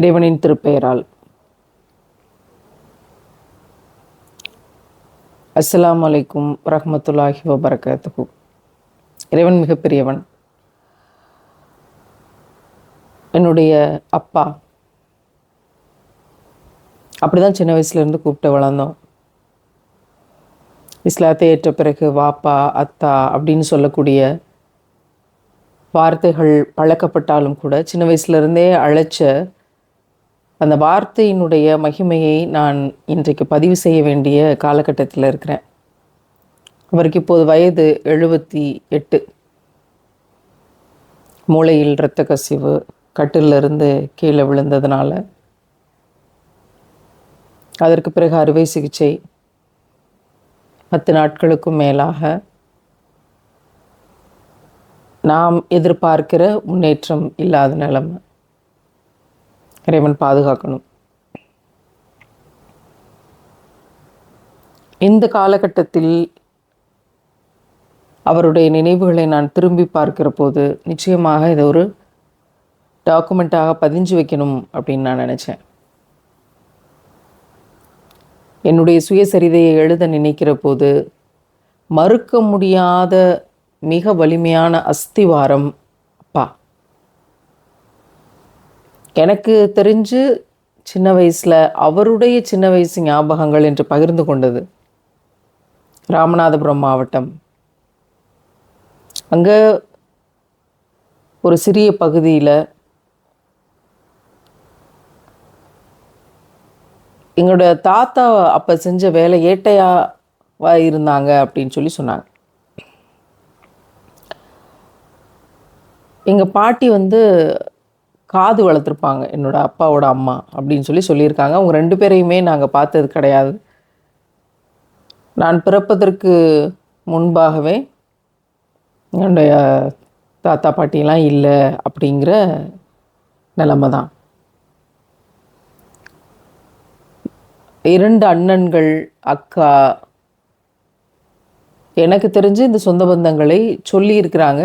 இறைவனின் திருப்பெயரால். அஸ்லாம் அலைக்கும் வரஹ்மத்துல்லாஹி வபரகாத்துஹு. இறைவன் மிகப்பெரியவன். என்னுடைய அப்பா. அப்படிதான் சின்ன வயசுலேருந்து கூப்பிட்டு வளர்ந்தோம். இஸ்லாத்தை ஏற்ற பிறகு வாப்பா அத்தா அப்படின்னு சொல்லக்கூடிய வார்த்தைகள் பழக்கப்பட்டாலும் கூட சின்ன வயசுலேருந்தே அழைச்ச அந்த வார்த்தையினுடைய மகிமையை நான் இன்றைக்கு பதிவு செய்ய வேண்டிய காலகட்டத்தில் இருக்கிறேன். அவருக்கு இப்போது வயது எழுபத்தி எட்டு. மூளையில் இரத்த கசிவு கட்டிலிருந்து கீழே விழுந்ததுனால. அதற்கு பிறகு அறுவை சிகிச்சை. பத்து நாட்களுக்கும் மேலாக நாம் எதிர்பார்க்கிற முன்னேற்றம் இல்லாத நிலைமை. இறைவன் பாதுகாக்கணும். இந்த காலகட்டத்தில் அவருடைய நினைவுகளை நான் திரும்பி பார்க்கிற போது நிச்சயமாக இதை ஒரு டாக்குமெண்ட்டாக பதிஞ்சு வைக்கணும் அப்படின்னு நான் நினச்சேன். என்னுடைய சுயசரிதையை எழுத நினைக்கிற போது மறுக்க முடியாத மிக வலிமையான அஸ்திவாரம் அப்பா எனக்கு தெரிஞ்சு சின்ன வயசில் அவருடைய சின்ன வயசு ஞாபகங்கள் என்று பகிர்ந்து கொண்டது. ராமநாதபுரம் மாவட்டம். அங்கே ஒரு சிறிய பகுதியில் எங்களோட தாத்தா அப்போ செஞ்ச வேலை ஏட்டையாவா இருந்தாங்க அப்படின்னு சொல்லி சொன்னாங்க. எங்கள் பாட்டி வந்து காது வளர்த்துருப்பாங்க. என்னோடய அப்பாவோட அம்மா அப்படின்னு சொல்லி சொல்லியிருக்காங்க. அவங்க ரெண்டு பேரையுமே நாங்கள் பார்த்தது கிடையாது. நான் பிறப்பதற்கு முன்பாகவே என்னுடைய தாத்தா பாட்டிலாம் இல்லை அப்படிங்கிற நிலமை தான். இரண்டு அண்ணன்கள் அக்கா எனக்கு தெரிஞ்சு இந்த சொந்த பந்தங்களை சொல்லியிருக்கிறாங்க.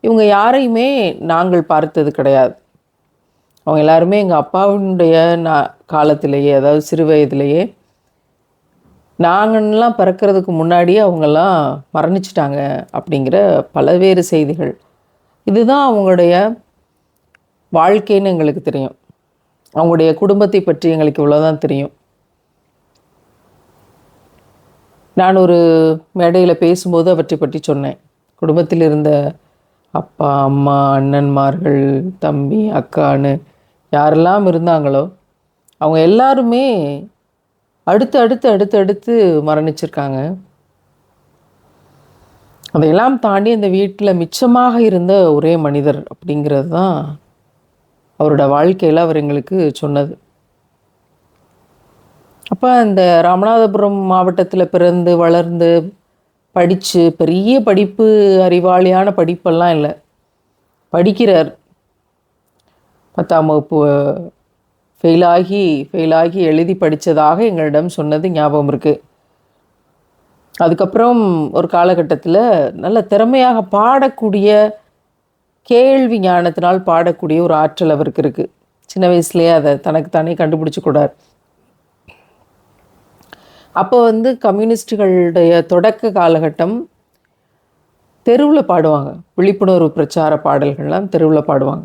இவங்க யாரையுமே நாங்கள் பார்த்தது கிடையாது. அவங்க எல்லாருமே எங்கள் அப்பாவுடைய நா காலத்திலேயே அதாவது சிறு வயதிலேயே நாங்கள்லாம் பிறக்கிறதுக்கு முன்னாடியே அவங்கெல்லாம் மரணிச்சிட்டாங்க அப்படிங்கிற பல்வேறு செய்திகள். இதுதான் அவங்களுடைய வாழ்க்கைன்னு எங்களுக்கு தெரியும். அவங்களுடைய குடும்பத்தை பற்றி எங்களுக்கு இவ்வளோதான் தெரியும். நான் ஒரு மேடையில் பேசும்போது அவற்றை பற்றி சொன்னேன். குடும்பத்தில் இருந்த அப்பா அம்மா அண்ணன்மார்கள் தம்பி அக்கான்னு யாரெல்லாம் இருந்தாங்களோ அவங்க எல்லாருமே அடுத்து அடுத்து அடுத்து அடுத்து மரணிச்சிருக்காங்க. அதையெல்லாம் தாண்டி அந்த வீட்டில் மிச்சமாக இருந்த ஒரே மனிதர் அப்படிங்கிறது தான் அவரோட வாழ்க்கையில் அவர் எங்களுக்கு சொன்னது. அப்போ இந்த ராமநாதபுரம் மாவட்டத்தில் பிறந்து வளர்ந்து படித்து பெரிய படிப்பு அறிவாளியான படிப்பெல்லாம் இல்லை. படிக்கிறார். பத்தாம் வகுப்பு ஃபெயிலாகி ஃபெயிலாகி எழுதி படித்ததாக எங்களிடம் சொன்னது ஞாபகம் இருக்குது அதுக்கப்புறம் ஒரு காலகட்டத்தில் நல்ல திறமையாக பாடக்கூடிய கேள்வி ஞானத்தினால் பாடக்கூடிய ஒரு ஆற்றல் அவருக்கு இருக்குது சின்ன வயசுலேயே அதை தனக்கு தானே கண்டுபிடிச்சி கூடார் அப்போ வந்து கம்யூனிஸ்டுகளுடைய தொடக்க காலகட்டம் தெருவில் பாடுவாங்க. விழிப்புணர்வு பிரச்சார பாடல்கள்லாம் தெருவில் பாடுவாங்க.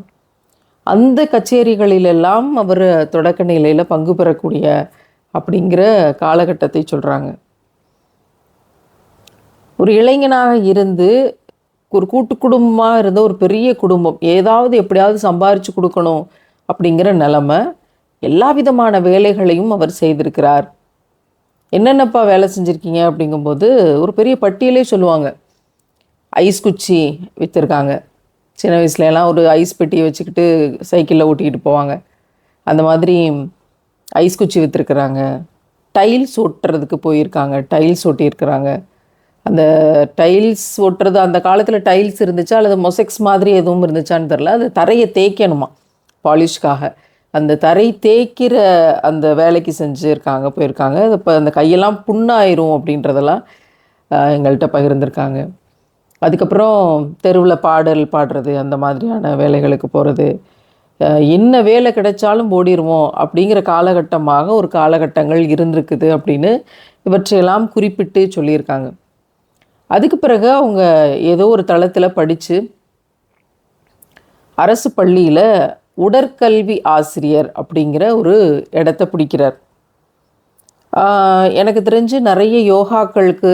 அந்த கச்சேரிகளிலெல்லாம் அவர் தொடக்க நிலையில் பங்கு பெறக்கூடிய அப்படிங்கிற காலகட்டத்தை சொல்கிறாங்க ஒரு இளைஞனாக இருந்து ஒரு கூட்டு குடும்பமாக இருந்த ஒரு பெரிய குடும்பம் ஏதாவது எப்படியாவது சம்பாரித்து கொடுக்கணும் அப்படிங்கிற நிலமை எல்லா விதமான வேலைகளையும் அவர் செய்திருக்கிறார். என்னென்னப்பா வேலை செஞ்சுருக்கீங்க அப்படிங்கும்போது ஒரு பெரிய பட்டியலே சொல்லுவாங்க. ஐஸ் குச்சி விற்றுருக்காங்க சின்ன வயசுலலாம் ஒரு ஐஸ் பெட்டியை வச்சுக்கிட்டு சைக்கிளில் ஓட்டிக்கிட்டு போவாங்க. அந்த மாதிரி ஐஸ் குச்சி விற்றுருக்குறாங்க டைல்ஸ் ஒட்டுறதுக்கு போயிருக்காங்க. டைல்ஸ் ஒட்டியிருக்கிறாங்க அந்த டைல்ஸ் ஒட்டுறது அந்த காலத்தில் டைல்ஸ் இருந்துச்சா அல்லது மொசெக்ஸ் மாதிரி எதுவும் இருந்துச்சான்னு தெரில அது தரையை தேய்க்கணுமா? பாலிஷ்காக. அந்த தரை தேய்க்கிற அந்த வேலைக்கு செஞ்சுருக்காங்க போயிருக்காங்க. இப்போ அந்த கையெல்லாம் புண்ணாயிரும் அப்படின்றதெல்லாம் எங்கள்கிட்ட பகிர்ந்திருக்காங்க. அதுக்கப்புறம் தெருவில் பாடல் பாடுறது அந்த மாதிரியான வேலைகளுக்கு போகிறது என்ன வேலை கிடைச்சாலும் ஓடிடுவோம் அப்படிங்கிற காலகட்டமாக ஒரு காலகட்டங்கள் இருந்திருக்குது அப்படின்னு இவற்றையெல்லாம் குறிப்பிட்டு சொல்லியிருக்காங்க. அதுக்கு பிறகு அவங்க ஏதோ ஒரு தளத்தில் படித்து அரசு பள்ளியில் உடற்கல்வி ஆசிரியர் அப்படிங்கிற ஒரு இடத்த பிடிக்கிறார். எனக்கு தெரிஞ்சு நிறைய யோகாக்களுக்கு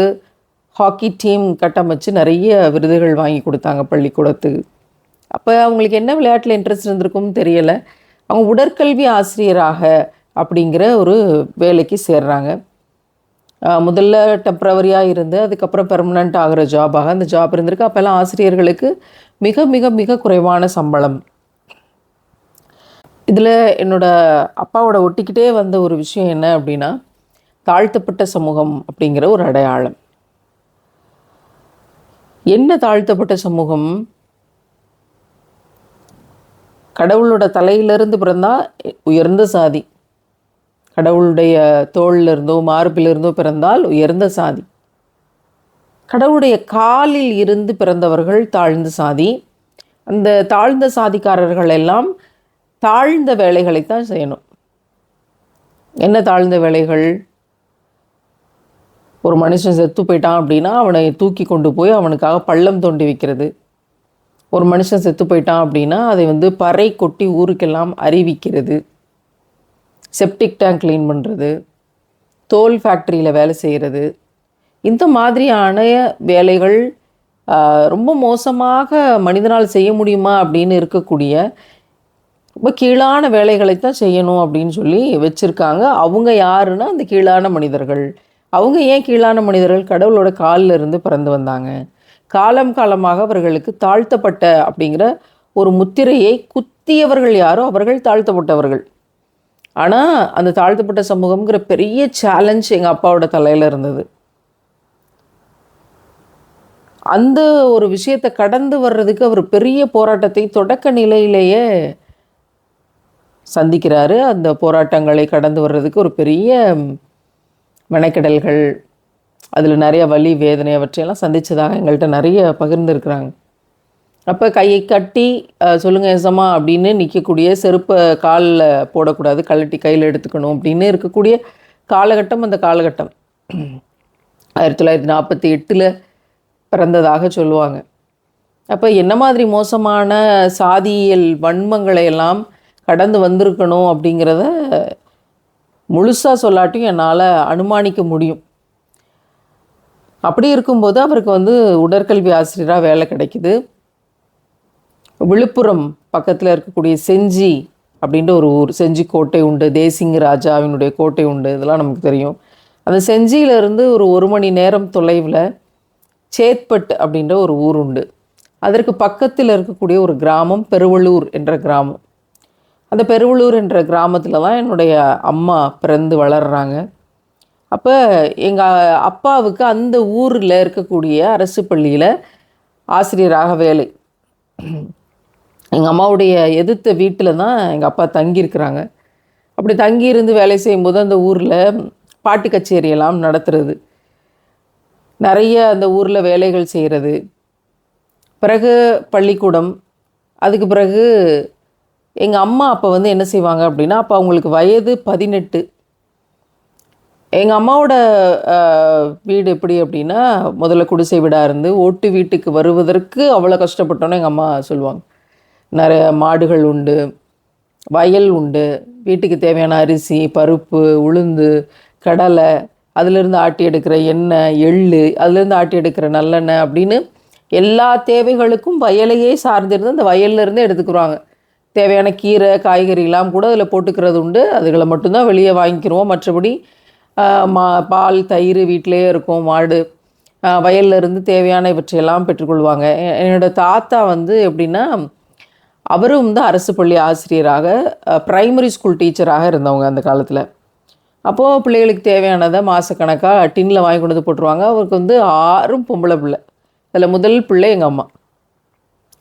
ஹாக்கி டீம் கட்டமைச்சு நிறைய விருதுகள் வாங்கி கொடுத்தாங்க பள்ளிக்கூடத்துக்கு அப்போ அவங்களுக்கு என்ன விளையாட்டில் இன்ட்ரெஸ்ட் இருந்திருக்கும்னு தெரியலை. அவங்க உடற்கல்வி ஆசிரியராக அப்படிங்கிற ஒரு வேலைக்கு சேர்றாங்க. முதல்ல டெம்ப்ரவரியாக இருந்து அதுக்கப்புறம் பெர்மனண்ட் ஆகிற ஜாபாக அந்த ஜாப் இருந்திருக்கு. அப்போல்லாம் ஆசிரியர்களுக்கு மிக மிக மிக குறைவான சம்பளம். இதில் என்னோட அப்பாவோட ஒட்டிக்கிட்டே வந்த ஒரு விஷயம் என்ன அப்படின்னா தாழ்த்தப்பட்ட சமூகம் அப்படிங்கிற ஒரு அடையாளம். என்ன தாழ்த்தப்பட்ட சமூகம்? கடவுளோட தலையிலிருந்து பிறந்தா உயர்ந்த சாதி. கடவுளுடைய தோளில் இருந்தோ பிறந்தால் உயர்ந்த சாதி. கடவுளுடைய காலில் இருந்து பிறந்தவர்கள் தாழ்ந்த சாதி. அந்த தாழ்ந்த சாதிக்காரர்கள் எல்லாம் தாழ்ந்த வேலைகளைத்தான் செய்யணும். என்ன தாழ்ந்த வேலைகள்? ஒரு மனுஷன் செத்து போயிட்டான் அப்படின்னா அவனை தூக்கி கொண்டு போய் அவனுக்காக பள்ளம் தோண்டி வைக்கிறது. ஒரு மனுஷன் செத்து போயிட்டான் அப்படின்னா அதை வந்து பறை கொட்டி ஊருக்கெல்லாம் அறிவிக்கிறது. செப்டிக் டேங்க் க்ளீன் பண்ணுறது தோல் ஃபேக்ட்ரியில் வேலை செய்கிறது இந்த மாதிரியான வேலைகள் ரொம்ப மோசமாக மனிதனால் செய்ய முடியுமா அப்படின்னு இருக்கக்கூடிய ரொம்ப கீழான வேலைகளைத்தான் செய்யணும் அப்படின்னு சொல்லி வச்சுருக்காங்க. அவங்க யாருன்னா அந்த கீழான மனிதர்கள். அவங்க ஏன் கீழான மனிதர்கள் கடவுளோட காலில் இருந்து பிறந்து வந்தாங்க? காலம் காலமாக அவர்களுக்கு தாழ்த்தப்பட்ட அப்படிங்கிற ஒரு முத்திரையை குத்தியவர்கள் யாரோ அவர்கள் தாழ்த்தப்பட்டவர்கள். ஆனால் அந்த தாழ்த்தப்பட்ட சமூகம்ங்கிற பெரிய சேலஞ்ச் எங்கள் அப்பாவோட தலையில் இருந்தது. அந்த ஒரு விஷயத்தை கடந்து வர்றதுக்கு அவர் பெரிய போராட்டத்தை தொடக்க நிலையிலேயே சந்திக்கிறாரு. அந்த போராட்டங்களை கடந்து வர்றதுக்கு ஒரு பெரிய மெனக்கெடல்கள் அதில் நிறைய வலி வேதனை அவற்றையெல்லாம் சந்தித்ததாக எங்கள்கிட்ட நிறைய பகிர்ந்துருக்குறாங்க. அப்போ கையை கட்டி சொல்லுங்கள் சொல்லுங்க எசமா அப்படின்னு நிற்கக்கூடிய செருப்பை காலில் போடக்கூடாது கழட்டி கையில் எடுத்துக்கணும் அப்படின்னு இருக்கக்கூடிய காலகட்டம் அந்த காலகட்டம். ஆயிரத்தி தொள்ளாயிரத்தி நாற்பத்தி எட்டில் பிறந்ததாக சொல்லுவாங்க. அப்போ என்ன மாதிரி மோசமான சாதியியல் வன்மங்களை எல்லாம் கடந்து வந்திருக்கணும் அப்படிங்கிறத முழுசாக சொல்லாட்டியும் என்னால் அனுமானிக்க முடியும். அப்படி இருக்கும்போது அவருக்கு வந்து உடற்கல்வி ஆசிரியராக வேலை கிடைக்குது. விழுப்புரம் பக்கத்தில் இருக்கக்கூடிய செஞ்சி அப்படின்ற ஒரு ஊர் செஞ்சி கோட்டை உண்டு தேசிங்க ராஜாவினுடைய கோட்டை உண்டு இதெல்லாம் நமக்கு தெரியும். அந்த செஞ்சியிலிருந்து ஒரு ஒரு மணி நேரம் தொலைவில் சேத்பட் அப்படின்ற ஒரு ஊர் உண்டு. அதற்கு பக்கத்தில் இருக்கக்கூடிய ஒரு கிராமம் பெருவள்ளூர் என்ற கிராமம். அந்த பெருவலூர் என்ற கிராமத்தில் தான் என்னுடைய அம்மா பிறந்து வளர்கிறாங்க அப்போ எங்கள் அப்பாவுக்கு அந்த ஊரில் இருக்கக்கூடிய அரசு பள்ளியில் ஆசிரியராக வேலை. எங்கள் அம்மாவுடைய எதிர்த்த வீட்டில் தான் எங்கள் அப்பா தங்கியிருக்கிறாங்க. அப்படி தங்கியிருந்து வேலை செய்யும்போது அந்த ஊரில் பாட்டு கச்சேரியெல்லாம் நடத்துறது. நிறைய அந்த ஊரில் வேலைகள் செய்கிறது பிறகு பள்ளிக்கூடம் அதுக்கு பிறகு எங்கள் அம்மா அப்போ வந்து என்ன செய்வாங்க அப்படின்னா அப்போ அவங்களுக்கு வயது பதினெட்டு. எங்கள் அம்மாவோட வீடு எப்படி அப்படின்னா முதல்ல குடிசை வீடாக இருந்து ஓட்டு வீட்டுக்கு வருவதற்கு அவ்வளோ கஷ்டப்பட்டோன்னு எங்கள் அம்மா சொல்லுவாங்க. நிறைய மாடுகள் உண்டு வயல் உண்டு வீட்டுக்கு தேவையான அரிசி பருப்பு உளுந்து கடலை அதிலிருந்து ஆட்டி எடுக்கிற எண்ணெய் எள் அதுலேருந்து ஆட்டி எடுக்கிற நல்லெண்ணெய் அப்படின்னு எல்லா தேவைகளுக்கும் வயலையே சார்ந்திருந்து அந்த வயல்லேருந்து எடுத்துக்கிறாங்க தேவையான கீரை காய்கறிலாம் கூட அதில் போட்டுக்கிறது உண்டு. அதுகளை மட்டும்தான் வெளியே வாங்கிக்கிறோம். மற்றபடி மா பால் தயிர் வீட்டிலேயே இருக்கும். மாடு வயலில் வயல்ல இருந்து தேவையான இவற்றையெல்லாம் பெற்றுக்கொள்வாங்க. என்னோடய தாத்தா வந்து எப்படின்னா அவரும் வந்து அரசு பள்ளி ஆசிரியராக ப்ரைமரி ஸ்கூல் டீச்சராக இருந்தவங்க அந்த காலத்தில். அப்போது பிள்ளைகளுக்கு தேவையானதை மாதக்கணக்காக டின்னில் வாங்கி கொண்டு வந்து போட்டுருவாங்க. அவருக்கு வந்து ஆறும் பொம்பளை பிள்ளை. அதில் முதல் பிள்ளை எங்கள் அம்மா.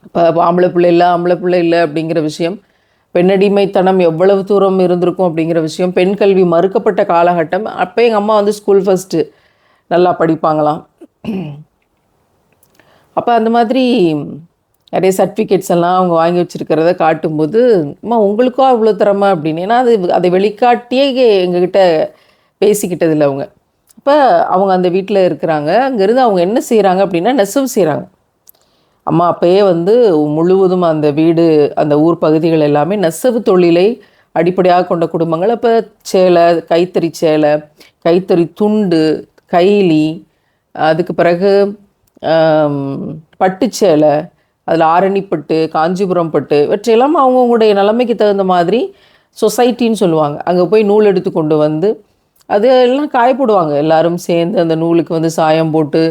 இப்போ ஆம்பளை பிள்ளை இல்லை ஆம்பளை பிள்ளை இல்லை அப்படிங்கிற விஷயம். பெண்ணடிமைத்தனம் எவ்வளவு தூரம் இருந்திருக்கும் அப்படிங்கிற விஷயம். பெண் கல்வி மறுக்கப்பட்ட காலகட்டம். அப்போ எங்கள் அம்மா வந்து ஸ்கூல் ஃபஸ்ட்டு நல்லா படிப்பாங்களாம். அப்போ அந்த மாதிரி நிறைய சர்டிஃபிகேட்ஸ் எல்லாம் அவங்க வாங்கி வச்சுருக்கிறத காட்டும்போது அம்மா உங்களுக்கும் அவ்வளோ திறமை? அப்படின்னு. ஏன்னா அது அதை வெளிக்காட்டியே எங்ககிட்ட பேசிக்கிட்டதில்லை அவங்க. அப்போ அவங்க அந்த வீட்டில் இருக்கிறாங்க. அங்கேருந்து அவங்க என்ன செய்கிறாங்க அப்படின்னா நெசவு செய்கிறாங்க அம்மா அப்பயே வந்து முழுவதும் அந்த வீடு அந்த ஊர் பகுதிகள் எல்லாமே நெசவு தொழிலை அடிப்படையாக கொண்ட குடும்பங்கள். அப்போ சேலை கைத்தறி சேலை கைத்தறி துண்டு கைலி அதுக்கு பிறகு பட்டு சேலை அதில் ஆரணிப்பட்டு காஞ்சிபுரம் பட்டு இவற்றையெல்லாம் அவங்கவுங்களுடைய நிலைமைக்கு தகுந்த மாதிரி சொசைட்டின்னு சொல்லுவாங்க. அங்கே போய் நூல் எடுத்து கொண்டு வந்து அது எல்லாம் காய போடுவாங்க எல்லாரும் சேர்ந்து அந்த நூலுக்கு வந்து சாயம் போட்டு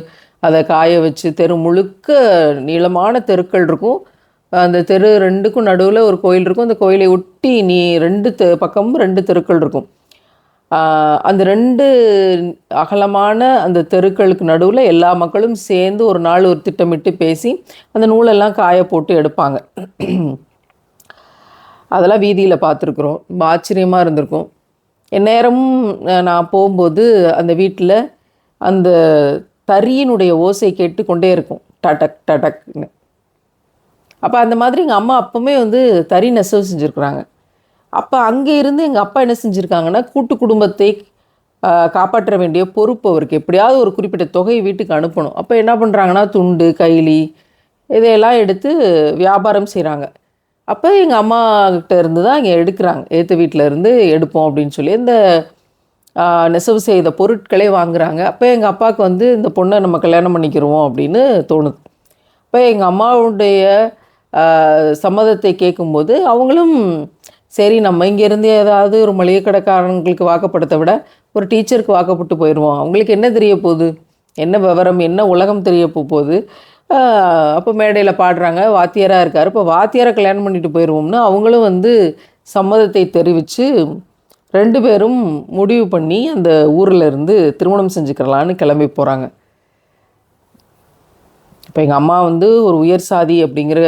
அதை காய வச்சு தெரு முழுக்க நீளமான தெருக்கள் இருக்கும். அந்த தெரு ரெண்டுக்கும் நடுவில் ஒரு கோயில் இருக்கும். அந்த கோயிலை ஒட்டி நீ ரெண்டு தெ பக்கமும் ரெண்டு தெருக்கள் இருக்கும். அந்த ரெண்டு அகலமான அந்த தெருக்களுக்கு நடுவில் எல்லா மக்களும் சேர்ந்து ஒரு நாள் ஒரு திட்டமிட்டு பேசி அந்த நூலெல்லாம் காய போட்டு எடுப்பாங்க. அதெல்லாம் வீதியில் பார்த்துருக்குறோம். ரொம்ப ஆச்சரியமாக இருந்திருக்கும். எந்நேரமும் நான் போகும்போது அந்த வீட்டில் அந்த தறியினுடைய ஓசை கேட்டு கொண்டே இருக்கும். டடக் டடக்னு. அப்போ அந்த மாதிரி எங்கள் அம்மா அப்பவுமே வந்து தறி நெசவு செஞ்சுருக்குறாங்க. அப்போ அங்கே இருந்து எங்கள் அப்பா என்ன செஞ்சுருக்காங்கன்னா கூட்டு குடும்பத்தை காப்பாற்ற வேண்டிய பொறுப்பு அவருக்கு. எப்படியாவது ஒரு குறிப்பிட்ட தொகையை வீட்டுக்கு அனுப்பணும். அப்போ என்ன பண்ணுறாங்கன்னா துண்டு கைலி இதையெல்லாம் எடுத்து வியாபாரம் செய்கிறாங்க அப்போ எங்கள் அம்மா கிட்ட இருந்து தான் இங்கே எடுக்கிறாங்க. ஏற்ற வீட்டில் இருந்து எடுப்போம் அப்படின்னு சொல்லி. இந்த நெசவு செய்த பொருட்களே வாங்குறாங்க. அப்போ எங்கள் அப்பாவுக்கு வந்து இந்த பொண்ணை நம்ம கல்யாணம் பண்ணிக்கிறோம் அப்படின்னு தோணுது. இப்போ எங்கள் அம்மாவுடைய சம்மதத்தை கேட்கும்போது அவங்களும் சரி நம்ம இங்கேருந்து ஏதாவது ஒரு மளிகை கடைக்காரங்களுக்கு வாக்கப்படுத்த விட ஒரு டீச்சருக்கு வாக்கப்பட்டு போயிடுவோம். அவங்களுக்கு என்ன தெரிய போகுது? என்ன விவரம் என்ன உலகம் தெரிய போகுது? அப்போ மேடையில் பாடுறாங்க வாத்தியாராக இருக்கார். இப்போ வாத்தியாரை கல்யாணம் பண்ணிட்டு போயிடுவோம்னு அவங்களும் வந்து சம்மதத்தை தெரிவித்து ரெண்டு பேரும் முடிவு பண்ணி அந்த ஊரில் இருந்து திருமணம் செஞ்சுக்கிறலான்னு கிளம்பி போகிறாங்க இப்போ எங்கள் அம்மா வந்து ஒரு உயர் சாதி அப்படிங்கிற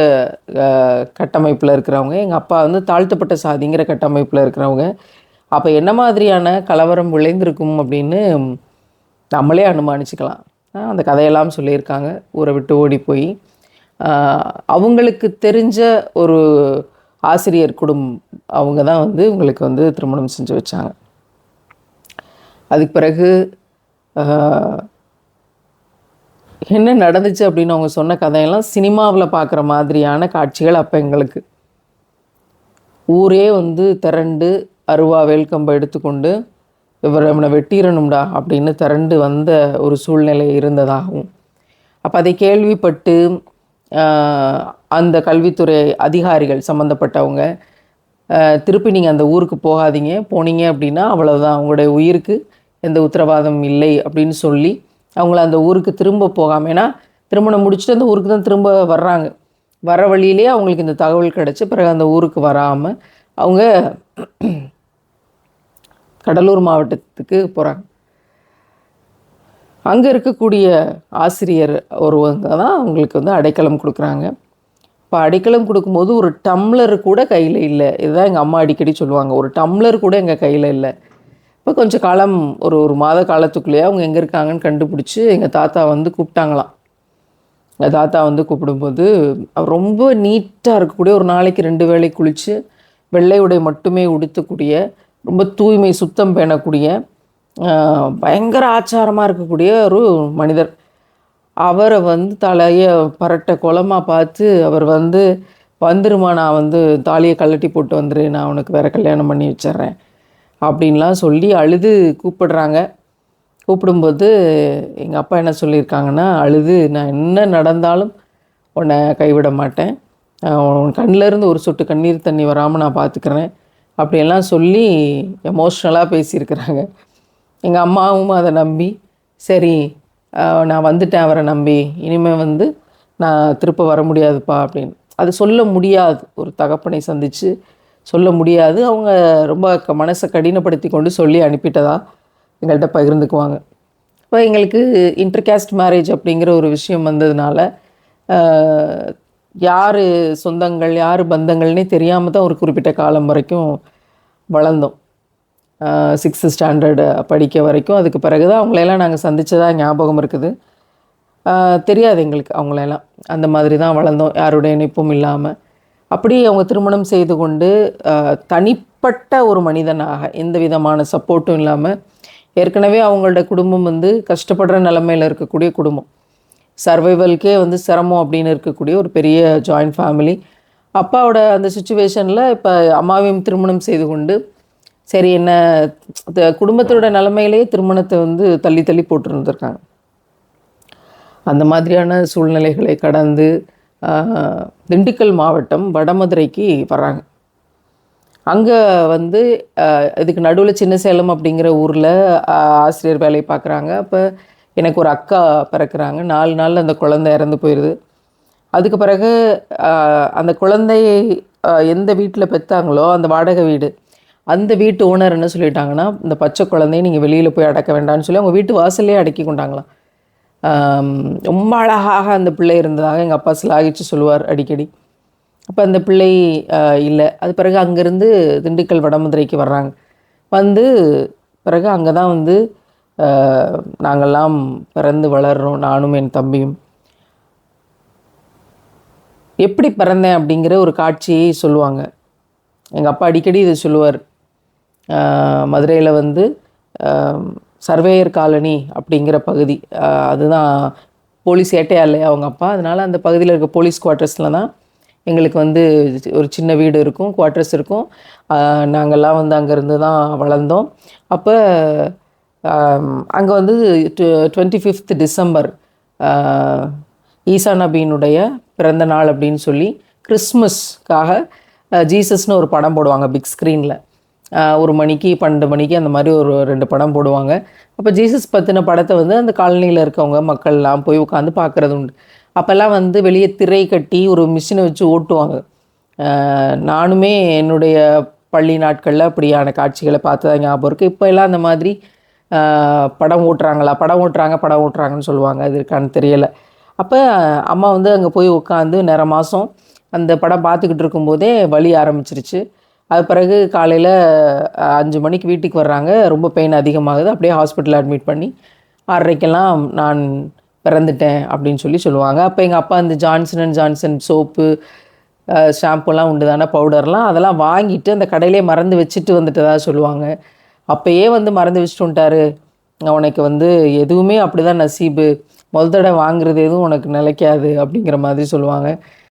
கட்டமைப்பில் இருக்கிறவங்க எங்கள் அப்பா வந்து தாழ்த்தப்பட்ட சாதிங்கிற கட்டமைப்பில் இருக்கிறவங்க. அப்போ என்ன மாதிரியான கலவரம் விளைந்திருக்கும் அப்படின்னு நம்மளே அனுமானிச்சுக்கலாம். அந்த கதையெல்லாம் சொல்லியிருக்காங்க. ஊரை விட்டு ஓடி போய் அவங்களுக்கு தெரிஞ்ச ஒரு ஆசிரியர் குடும்பம் அவங்க தான் வந்து உங்களுக்கு வந்து திருமணம் செஞ்சு வச்சாங்க. அதுக்கு பிறகு என்ன நடந்துச்சு அப்படின்னு அவங்க சொன்ன கதையெல்லாம் சினிமாவில் பார்க்குற மாதிரியான காட்சிகள் அப்போ எங்களுக்கு. ஊரே வந்து திரண்டு அருவா வேல்கம்பை எடுத்துக்கொண்டு இவர் நம்மளை வெட்டிடணும்டா அப்படின்னு திரண்டு வந்த ஒரு சூழ்நிலை இருந்ததாகவும். அப்போ அதை கேள்விப்பட்டு அந்த கல்வித்துறை அதிகாரிகள் சம்மந்தப்பட்டவங்க திருப்பி நீங்கள் அந்த ஊருக்கு போகாதீங்க. போனீங்க அப்படின்னா அவ்வளோதான் அவங்களுடைய உயிருக்கு எந்த உத்தரவாதம் இல்லை அப்படின்னு சொல்லி அவங்கள அந்த ஊருக்கு திரும்ப போகாம ஏன்னா திருமணம் முடிச்சுட்டு அந்த ஊருக்கு தான் திரும்ப வர்றாங்க. வர வழியிலே அவங்களுக்கு இந்த தகவல் கிடச்சி பிறகு அந்த ஊருக்கு வராமல் அவங்க கடலூர் மாவட்டத்துக்கு போகிறாங்க அங்கே இருக்கக்கூடிய ஆசிரியர் ஒருவங்க தான் அவங்களுக்கு வந்து அடைக்கலம் கொடுக்குறாங்க. இப்போ அடைக்கலம் கொடுக்கும்போது ஒரு டம்ளர் கூட கையில் இல்லை. இதுதான் எங்கள் அம்மா அடிக்கடி சொல்லுவாங்க. ஒரு டம்ளர் கூட எங்கள் கையில் இல்லை. இப்போ கொஞ்சம் காலம் ஒரு ஒரு மாத காலத்துக்குள்ளேயே அவங்க எங்கே இருக்காங்கன்னு கண்டுபிடிச்சி எங்கள் தாத்தா வந்து கூப்பிட்டாங்களாம். எங்கள் தாத்தா வந்து கூப்பிடும்போது அவர் ரொம்ப நீட்டாக இருக்கக்கூடிய ஒரு நாளைக்கு ரெண்டு வேளை குளித்து வெள்ளை உடை மட்டுமே உடுத்தக்கூடிய ரொம்ப தூய்மை சுத்தம் பேணக்கூடிய பயங்கர ஆச்சாரமாக இருக்கக்கூடிய ஒரு மனிதர். அவரை வந்து தலையை பரட்ட குளமாக பார்த்து அவர் வந்து வந்துருமா நான் வந்து தாலியை கழட்டி போட்டு வந்துரு நான் உனக்கு வேறு கல்யாணம் பண்ணி வச்சிட்றேன். அப்படின்லாம் சொல்லி அழுது கூப்பிடுறாங்க. கூப்பிடும்போது எங்கள் அப்பா என்ன சொல்லியிருக்காங்கன்னா அழுது நான் என்ன நடந்தாலும் உன்னை கைவிட மாட்டேன். உன் கண்ணிலேருந்து ஒரு சொட்டு கண்ணீர் தண்ணி வராமல் நான் பார்த்துக்கிறேன் அப்படியெல்லாம் சொல்லி எமோஷ்னலாக பேசியிருக்கிறாங்க. எங்கள் அம்மாவும் அதை நம்பி சரி நான் வந்துட்டேன் அவரை நம்பி. இனிமேல் வந்து நான் திருப்ப வர முடியாதுப்பா அப்படின்னு. அது சொல்ல முடியாது. ஒரு தகப்பனை சந்தித்து சொல்ல முடியாது. அவங்க ரொம்ப க- மனசை கடினப்படுத்தி கொண்டு சொல்லி அனுப்பிட்டதா எங்கள்கிட்ட பகிர்ந்துக்குவாங்க. இப்போ எங்களுக்கு இன்டர்காஸ்ட் மேரேஜ் அப்படிங்கிற ஒரு விஷயம் வந்ததுனால யார் சொந்தங்கள் யார் பந்தங்கள்னே தெரியாமல் தான் ஒரு குறிப்பிட்ட காலம் வரைக்கும் வளர்ந்தோம். சிக்ஸ்த்து ஸ்டாண்டர்டு படிக்க வரைக்கும். அதுக்கு பிறகு தான் அவங்களையெல்லாம் நாங்கள் சந்தித்ததா ஞாபகம் இருக்குது. தெரியாது எங்களுக்கு அவங்களெல்லாம் அந்த மாதிரி தான் வளர்ந்தோம். யாருடைய இணைப்பும் இல்லாமல் அப்படி அவங்க திருமணம் செய்து கொண்டு தனிப்பட்ட ஒரு மனிதனாக எந்த விதமான சப்போர்ட்டும் இல்லாமல் ஏற்கனவே அவங்களோட குடும்பம் வந்து கஷ்டப்படுற நிலமையில இருக்கக்கூடிய குடும்பம். சர்வைவல்க்கே வந்து சிரமம் அப்படின்னு இருக்கக்கூடிய ஒரு பெரிய ஜாயிண்ட் ஃபேமிலி. அப்பாவோட அந்த சுச்சுவேஷனில் இப்போ அம்மாவையும் திருமணம் செய்து கொண்டு சரி என்ன த- குடும்பத்தோட நிலமையிலேயே திருமணத்தை வந்து தள்ளி தள்ளி போட்டுருந்துருக்காங்க. அந்த மாதிரியான சூழ்நிலைகளை கடந்து திண்டுக்கல் மாவட்டம் வடமதுரைக்கு வராங்க. அங்கே வந்து இதுக்கு நடுவில் சின்ன சேலம் அப்படிங்கிற ஊரில் ஆசிரியர் வேலையை பார்க்குறாங்க. அப்போ எனக்கு ஒரு அக்கா பிறக்கிறாங்க. நாலு நாளில் அந்த குழந்தை இறந்து போயிடுது அதுக்கு பிறகு அந்த குழந்தையை எந்த வீட்டில் பெற்றாங்களோ அந்த வாடகை வீடு அந்த வீட்டு ஓனர் என்ன சொல்லிட்டாங்கன்னா இந்த பச்சை குழந்தையை நீங்கள் வெளியில் போய் அடக்க வேண்டாம்னு சொல்லி அவங்க வீட்டு வாசல்லே அடக்கி கொண்டாங்களாம். ரொம்ப அழகாக அந்த பிள்ளை இருந்ததாக எங்கள் அப்பா சிலாகிச்சு சொல்லுவார் அடிக்கடி. அப்போ அந்த பிள்ளை இல்லை. அது பிறகு அங்கேருந்து திண்டுக்கல் வடமதுரைக்கு வர்றாங்க. வந்து பிறகு அங்கே தான் வந்து நாங்கள்லாம் பிறந்து வளர்றோம் நானும் என் தம்பியும். எப்படி பிறந்தேன் அப்படிங்கிற ஒரு காட்சியை சொல்லுவாங்க. எங்கள் அப்பா அடிக்கடி இதை சொல்லுவார். மதுரையில் வந்து சர்வேயர் காலனி அப்படிங்கிற பகுதி. அதுதான் போலீஸ் ஏட்டையா இல்லையா அவங்க அப்பா. அதனால் அந்த பகுதியில் இருக்க போலீஸ் குவார்ட்டர்ஸில் தான் எங்களுக்கு வந்து ஒரு சின்ன வீடு இருக்கும் குவார்ட்டர்ஸ் இருக்கும். நாங்கள்லாம் வந்து அங்கேருந்து தான் வளர்ந்தோம். அப்போ அங்கே வந்து டுவெண்ட்டி ஃபிஃப்த் டிசம்பர் ஈசா நபியினுடைய பிறந்த நாள் அப்படின்னு சொல்லி கிறிஸ்மஸ்க்காக ஜீசஸ்னு ஒரு படம் போடுவாங்க பிக் ஸ்க்ரீனில். ஒரு மணிக்கு பன்னெண்டு மணிக்கு அந்த மாதிரி ஒரு ரெண்டு படம் போடுவாங்க. அப்போ ஜீசஸ் பற்றின படத்தை வந்து அந்த காலனியில் இருக்கவங்க மக்கள்லாம் போய் உட்காந்து பார்க்குறது உண்டு. அப்போல்லாம் வந்து வெளியே திரை கட்டி ஒரு மிஷினை வச்சு ஓட்டுவாங்க. நானுமே என்னுடைய பள்ளி நாட்களில் அப்படியான காட்சிகளை பார்த்ததா ஞாபகம் இருக்குது இப்போ எல்லாம் அந்த மாதிரி படம் ஓட்டுறாங்களா? படம் ஓட்டுறாங்க படம் ஓட்டுறாங்கன்னு சொல்லுவாங்க. அது இருக்கான்னு தெரியலை. அப்போ அம்மா வந்து அங்கே போய் உட்காந்து நேர மாதம் அந்த படம் பார்த்துக்கிட்டு இருக்கும்போதே வழி ஆரம்பிச்சிருச்சு. அது பிறகு காலையில் அஞ்சு மணிக்கு வீட்டுக்கு வர்றாங்க. ரொம்ப பெயின் அதிகமாகுது. அப்படியே ஹாஸ்பிட்டலில் அட்மிட் பண்ணி ஆறரைக்கெல்லாம் நான் பிறந்துட்டேன் அப்படின்னு சொல்லி சொல்லுவாங்க. அப்போ எங்கள் அப்பா இந்த ஜான்சன் அண்ட் ஜான்சன் சோப்பு ஷாம்புலாம் உண்டுதான பவுடர்லாம் அதெல்லாம் வாங்கிட்டு அந்த கடையிலே மறந்து வச்சுட்டு வந்துட்டதாக சொல்லுவாங்க. அப்போயே வந்து மறந்து வச்சுட்டு வந்துட்டாரு. உனக்கு வந்து எதுவுமே அப்படிதான் நசீபு. முதல் தடவை வாங்குறது எதுவும் உனக்கு நிலைக்காது அப்படிங்கிற மாதிரி சொல்லுவாங்க.